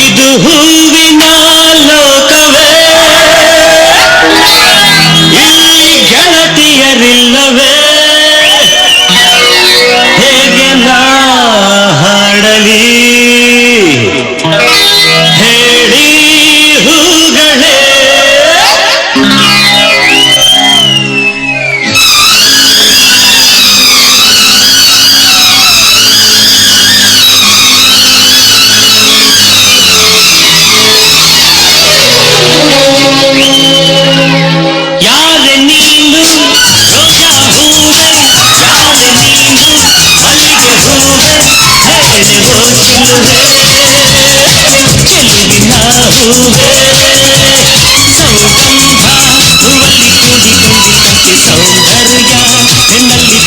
ಇದು ಹೂವಿನ వచ్చినువే వెలిగినావువే సౌగంధ మల్లి కుంది కుంది కంటి సౌందర్య మల్లి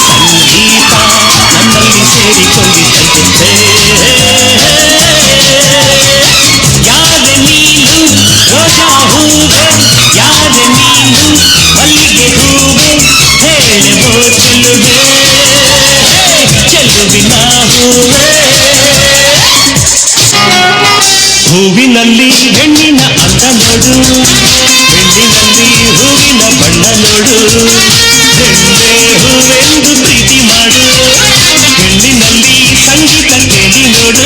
సంగీత నమ్మల్ని చేరికొంది కంటి ప్రేమ ಹೆಣ್ಣಿನ ಅಂದ ನೋಡು ಹೆಣ್ಣಿನಲ್ಲಿ ಹೂವಿನ ಬಣ್ಣ ನೋಡು ಹೆಣ್ಣೆ ಹೂವೆಂದು ಪ್ರೀತಿ ಮಾಡು ಹೆಣ್ಣಿನಲ್ಲಿ ಸಂಗೀತ ಕೇಳಿ ನೋಡು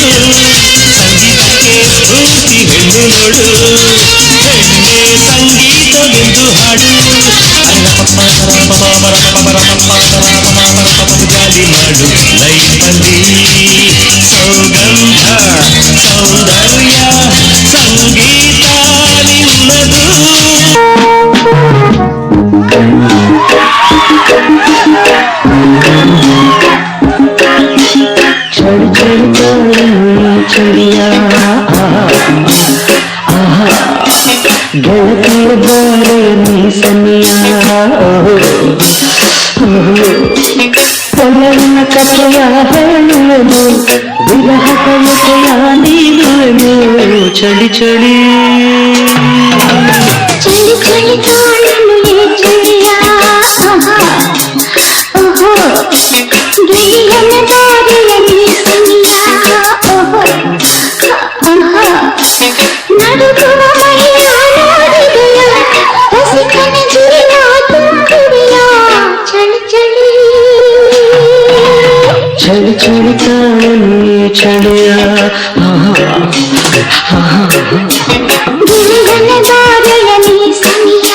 ಸಂಗೀತಕ್ಕೆ ಸ್ಫೂರ್ತಿ ಹೆಣ್ಣು ನೋಡು ಹೆಣ್ಣೆ ಸಂಗೀತವೆಂದು ಹಾಡು ಜಾಲಿ ಮಾಡು ಲೈಫಲ್ಲಿ चिड़िया गल के बारे में। सनिया चली चली ಗಿರಿಯನ ದಾರಿಯ ನೀ ಸನಿಯ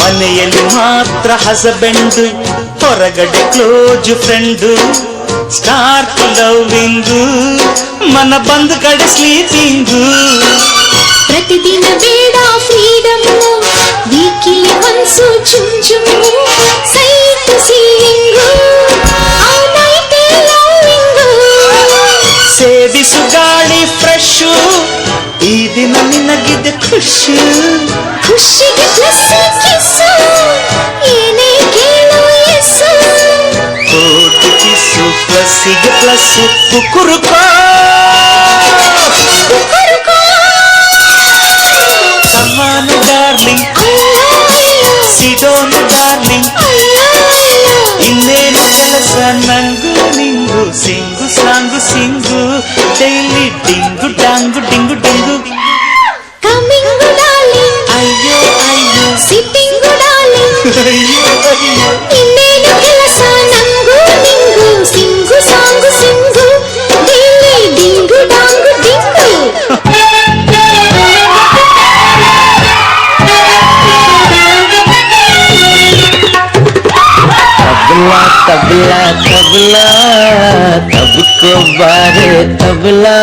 ಮನೆಯಲ್ಲಿ ಮಾತ್ರ ಹಸಬೆಂಡು ಹೊರಗಡೆ ಕ್ಲೋಜ್ ಫ್ರೆಂಡು ಸ್ಟಾರ್ಟ್ ಲವ್ವಿಂಗು ಮನ ಬಂದು ಕಡೆ ಸ್ಲೀಪಿಂಗು ಪ್ರತಿದಿನ ಬೇಡ ಫ್ರೀಡಮ್ ವೀಕಿಲಿ ಒನ್ಸು ಚುಮ್ ಚುಮ್ ಸೈಟ್ ಸೇವಿಸು ಗಾಳಿ ಫ್ರೆಶು ಈ ದಿನ ನಿನಗಿದೆ ಖುಷಿ. ಖುಷಿಗೆ ಪ್ಲಸ್ ಕಿಸ್ಸು ಏನೇ ಪ್ಲಸ್ಸಿಗೆ ಪ್ಲಸ್ ಕುಕ್ಕುರುಕೋ ಕುಕ್ಕುರುಕೋ. ಕಮಾನು ಡಾರ್ಲಿಂಗ್ ಅಯ್ಯೋ, ಅಯ್ಯೋ, ಸಿಡೋನು ಡಾರ್ಲಿಂಗ್ ಅಯ್ಯೋ, ಅಯ್ಯೋ. ಇನ್ನೇನು ಕೆಲಸ ನಂಗು ನಿಂಗು sing song sing daily ding dong ding ding tabla tabla తబుకో బారే తబలా.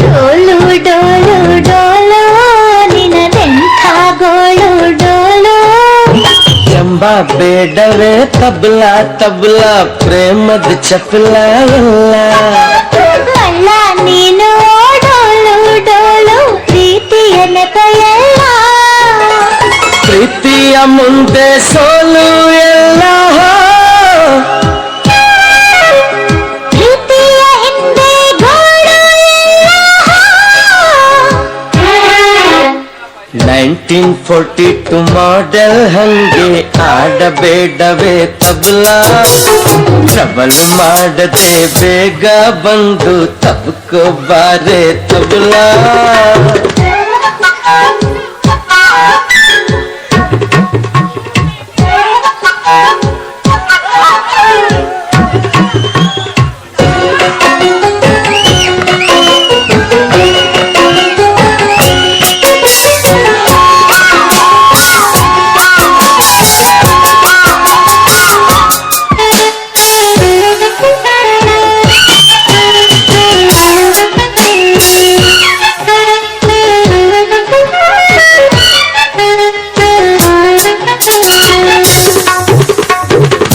డోలు డోలు డోలు నినదెంಥ గోಳು డోలు. చెంబా ಬೇಡವೇ తబలా తబలా ప్రేమద ಚಪಲ ಎಲ್ಲ ಅಲ್ಲ ನೀನು ಡೋಲು ಡೋಲು ಪ್ರೀತಿಯ ನೆಪ ಎಲ್ಲ ಪ್ರೀತಿಯ ಮುಂದೆ so nineteen forty two model ಹಂಗೆ ಆಡಬೇಡವೇ ತಬಲಾ ಟ್ರಬಲ್ ಮಾಡದೆ ಬೇಗ ಬಂದು ತಬ್ಕೋ ಬಾರೆ ತಬಲಾ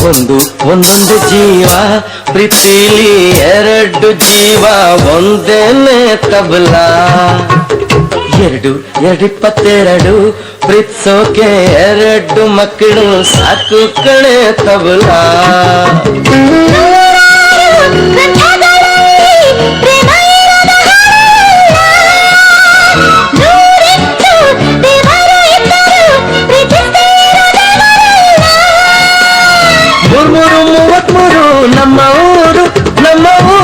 ಒಂದು, ಒಂದೊಂದು ಜೀವ, ಪ್ರೀತಿಲಿ ಎರಡು ಜೀವ, ಒಂದೇನೆ ತಬಲಾ. ಎರಡು ಎರಡು ಇಪ್ಪತ್ತೆರಡು ಪ್ರೀತ್ಸೋಕೆ ಎರಡು ಮಕ್ಕಳು, ಸಾಕು ಕಣೆ ತಬಲಾ. ಒಟ್ಮೂರು ನಮ್ಮ ಊರು ನಮ್ಮ ಊರು